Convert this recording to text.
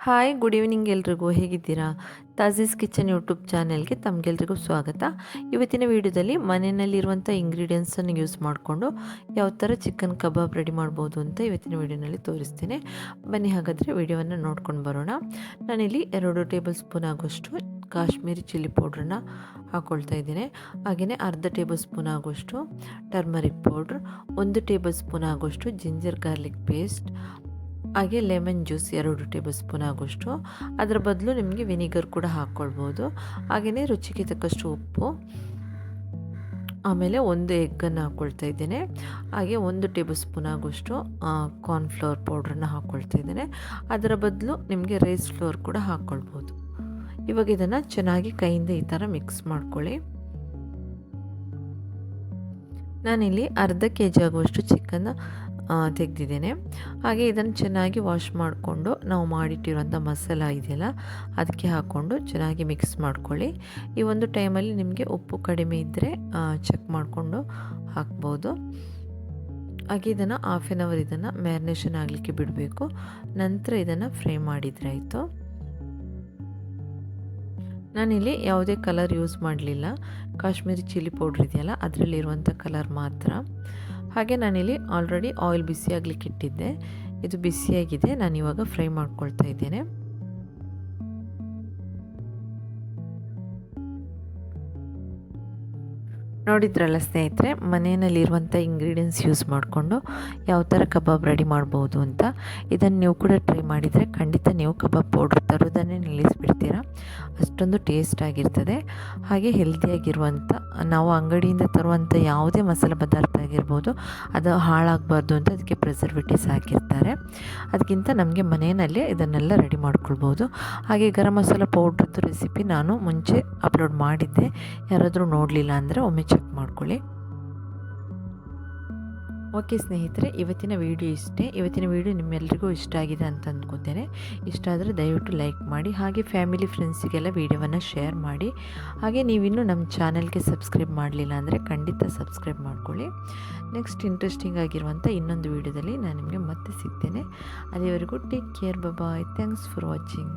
Hi good evening ಎಲ್ರಿಗೂ. ಹೇಗಿದ್ದೀರಾ? ತಾಜೀಸ್ kitchen YouTube ಚಾನೆಲ್ಗೆ ತಮಗೆಲ್ರಿಗೂ ಸ್ವಾಗತ. ಇವತ್ತಿನ ವಿಡಿಯೋದಲ್ಲಿ ಮನೆಯಲ್ಲಿರುವಂಥ ಇಂಗ್ರೀಡಿಯೆಂಟ್ಸನ್ನು ಯೂಸ್ ಮಾಡಿಕೊಂಡು ಯಾವ ಥರ ಚಿಕನ್ ಕಬಾಬ್ ರೆಡಿ ಮಾಡ್ಬೋದು ಅಂತ ಇವತ್ತಿನ ವಿಡಿಯೋನಲ್ಲಿ ತೋರಿಸ್ತೇನೆ. ಬನ್ನಿ ಹಾಗಾದರೆ ವಿಡಿಯೋವನ್ನು ನೋಡ್ಕೊಂಡು ಬರೋಣ. ನಾನಿಲ್ಲಿ ಎರಡು ಟೇಬಲ್ ಸ್ಪೂನ್ ಆಗೋಷ್ಟು ಕಾಶ್ಮೀರಿ ಚಿಲ್ಲಿ ಪೌಡ್ರನ್ನ ಹಾಕ್ಕೊಳ್ತಾ ಇದ್ದೀನಿ. ಹಾಗೆಯೇ ಅರ್ಧ ಟೇಬಲ್ ಸ್ಪೂನ್ ಆಗೋಷ್ಟು ಟರ್ಮರಿಕ್ ಪೌಡ್ರ್ ಒಂದು ಟೇಬಲ್ ಸ್ಪೂನ್ ಆಗೋಷ್ಟು ಜಿಂಜರ್ ಗಾರ್ಲಿಕ್ ಪೇಸ್ಟ್ ಹಾಗೆ ಲೆಮನ್ ಜ್ಯೂಸ್ ಎರಡು ಟೇಬಲ್ ಸ್ಪೂನ್ ಆಗೋಷ್ಟು. ಅದರ ಬದಲು ನಿಮಗೆ ವಿನಿಗರ್ ಕೂಡ ಹಾಕ್ಕೊಳ್ಬೋದು. ಹಾಗೆಯೇ ರುಚಿಗೆ ತಕ್ಕಷ್ಟು ಉಪ್ಪು. ಆಮೇಲೆ ಒಂದು ಎಗ್ಗನ್ನು ಹಾಕ್ಕೊಳ್ತಾ ಇದ್ದೇನೆ. ಹಾಗೆ ಒಂದು ಟೇಬಲ್ ಸ್ಪೂನ್ ಆಗೋಷ್ಟು ಕಾರ್ನ್ಫ್ಲವರ್ ಪೌಡ್ರನ್ನು ಹಾಕ್ಕೊಳ್ತಾ ಇದ್ದೇನೆ. ಅದರ ಬದಲು ನಿಮಗೆ ರೈಸ್ ಫ್ಲೋರ್ ಕೂಡ ಹಾಕ್ಕೊಳ್ಬೋದು. ಇವಾಗ ಇದನ್ನು ಚೆನ್ನಾಗಿ ಕೈಯಿಂದ ಈ ಥರ ಮಿಕ್ಸ್ ಮಾಡ್ಕೊಳ್ಳಿ. ನಾನಿಲ್ಲಿ ಅರ್ಧ ಕೆ ಜಿ ಆಗುವಷ್ಟು ಚಿಕನ್ ತೆಗೆದಿದ್ದೇನೆ. ಹಾಗೆ ಇದನ್ನು ಚೆನ್ನಾಗಿ ವಾಶ್ ಮಾಡಿಕೊಂಡು ನಾವು ಮಾಡಿಟ್ಟಿರುವಂಥ ಮಸಾಲ ಇದೆಯಲ್ಲ, ಅದಕ್ಕೆ ಹಾಕ್ಕೊಂಡು ಚೆನ್ನಾಗಿ ಮಿಕ್ಸ್ ಮಾಡ್ಕೊಳ್ಳಿ. ಈ ಒಂದು ಟೈಮಲ್ಲಿ ನಿಮಗೆ ಉಪ್ಪು ಕಡಿಮೆ ಇದ್ದರೆ ಚೆಕ್ ಮಾಡಿಕೊಂಡು ಹಾಕ್ಬೋದು. ಹಾಗೆ ಇದನ್ನು ಹಾಫ್ ಆನ್ ಅವರ್ ಇದನ್ನು ಮ್ಯಾರಿನೇಷನ್ ಆಗಲಿಕ್ಕೆ ಬಿಡಬೇಕು. ನಂತರ ಇದನ್ನು ಫ್ರೈ ಮಾಡಿದರೆ ಆಯಿತು. ನಾನಿಲ್ಲಿ ಯಾವುದೇ ಕಲರ್ ಯೂಸ್ ಮಾಡಲಿಲ್ಲ. ಕಾಶ್ಮೀರಿ ಚಿಲ್ಲಿ ಪೌಡ್ರ್ ಇದೆಯಲ್ಲ, ಅದರಲ್ಲಿರುವಂಥ ಕಲರ್ ಮಾತ್ರ. ಹಾಗೆ ನಾನಿಲ್ಲಿ ಆಲ್ರೆಡಿ ಆಯಿಲ್ ಬಿಸಿಯಾಗಲಿಕ್ಕೆ ಇಟ್ಟಿದ್ದೆ. ಇದು ಬಿಸಿಯಾಗಿದೆ ನಾನು ಇವಾಗ ಫ್ರೈ ಮಾಡ್ಕೊಳ್ತಾ ಇದ್ದೇನೆ. ನೋಡಿದ್ರಲ್ಲ ಸ್ನೇಹಿತರೆ, ಮನೆಯಲ್ಲಿರುವಂಥ ಇಂಗ್ರೀಡಿಯೆಂಟ್ಸ್ ಯೂಸ್ ಮಾಡಿಕೊಂಡು ಯಾವ ಥರ ಕಬಾಬ್ ರೆಡಿ ಮಾಡ್ಬೋದು ಅಂತ, ಇದನ್ನು ನೀವು ಕೂಡ ಟ್ರೈ ಮಾಡಿದರೆ ಖಂಡಿತ ನೀವು ಕಬಾಬ್ ಪೌಡ್ರ್ ತರೋದನ್ನೇ ನಿಲ್ಲಿಸಿಬಿಡ್ತೀರಾ. ಅಷ್ಟೊಂದು ಟೇಸ್ಟ್ ಆಗಿರ್ತದೆ. ಹಾಗೆ ಹೆಲ್ದಿಯಾಗಿರುವಂಥ ನಾವು ಅಂಗಡಿಯಿಂದ ತರುವಂಥ ಯಾವುದೇ ಮಸಾಲೆ ಪದಾರ್ಥ ಆಗಿರ್ಬೋದು, ಅದು ಹಾಳಾಗಬಾರ್ದು ಅಂತ ಅದಕ್ಕೆ ಪ್ರಿಸರ್ವೇಟಿವ್ಸ್ ಹಾಕಿರ್ತಾರೆ. ಅದಕ್ಕಿಂತ ನಮಗೆ ಮನೆಯಲ್ಲಿ ಇದನ್ನೆಲ್ಲ ರೆಡಿ ಮಾಡ್ಕೊಳ್ಬೋದು. ಹಾಗೆ ಗರಂ ಮಸಾಲೆ ಪೌಡ್ರದ್ದು ರೆಸಿಪಿ ನಾನು ಮುಂಚೆ ಅಪ್ಲೋಡ್ ಮಾಡಿದ್ದೆ. ಯಾರಾದರೂ ನೋಡಲಿಲ್ಲ ಅಂದರೆ ಒಮ್ಮೆ ಚೆಕ್ ಮಾಡ್ಕೊಳ್ಳಿ. ಓಕೆ ಸ್ನೇಹಿತರೆ, ಇವತ್ತಿನ ವಿಡಿಯೋ ಇಷ್ಟೇ. ಇವತ್ತಿನ ವಿಡಿಯೋ ನಿಮ್ಮೆಲ್ಲರಿಗೂ ಇಷ್ಟ ಆಗಿದೆ ಅಂತ ಅಂದ್ಕೋತೇನೆ ಇಷ್ಟ ಆದರೆ ದಯವಿಟ್ಟು ಲೈಕ್ ಮಾಡಿ, ಹಾಗೆ ಫ್ಯಾಮಿಲಿ ಫ್ರೆಂಡ್ಸಿಗೆಲ್ಲ ವೀಡಿಯೋವನ್ನು ಶೇರ್ ಮಾಡಿ. ಹಾಗೆ ನೀವಿನ್ನೂ ನಮ್ಮ ಚಾನಲ್ಗೆ ಸಬ್ಸ್ಕ್ರೈಬ್ ಮಾಡಲಿಲ್ಲ ಅಂದರೆ ಖಂಡಿತ ಸಬ್ಸ್ಕ್ರೈಬ್ ಮಾಡ್ಕೊಳ್ಳಿ. ನೆಕ್ಸ್ಟ್ ಇಂಟ್ರೆಸ್ಟಿಂಗ್ ಆಗಿರುವಂಥ ಇನ್ನೊಂದು ವಿಡಿಯೋದಲ್ಲಿ ನಾನು ನಿಮಗೆ ಮತ್ತೆ ಸಿಗ್ತೇನೆ. ಅಲ್ಲಿವರೆಗೂ take care bye. Thanks for watching.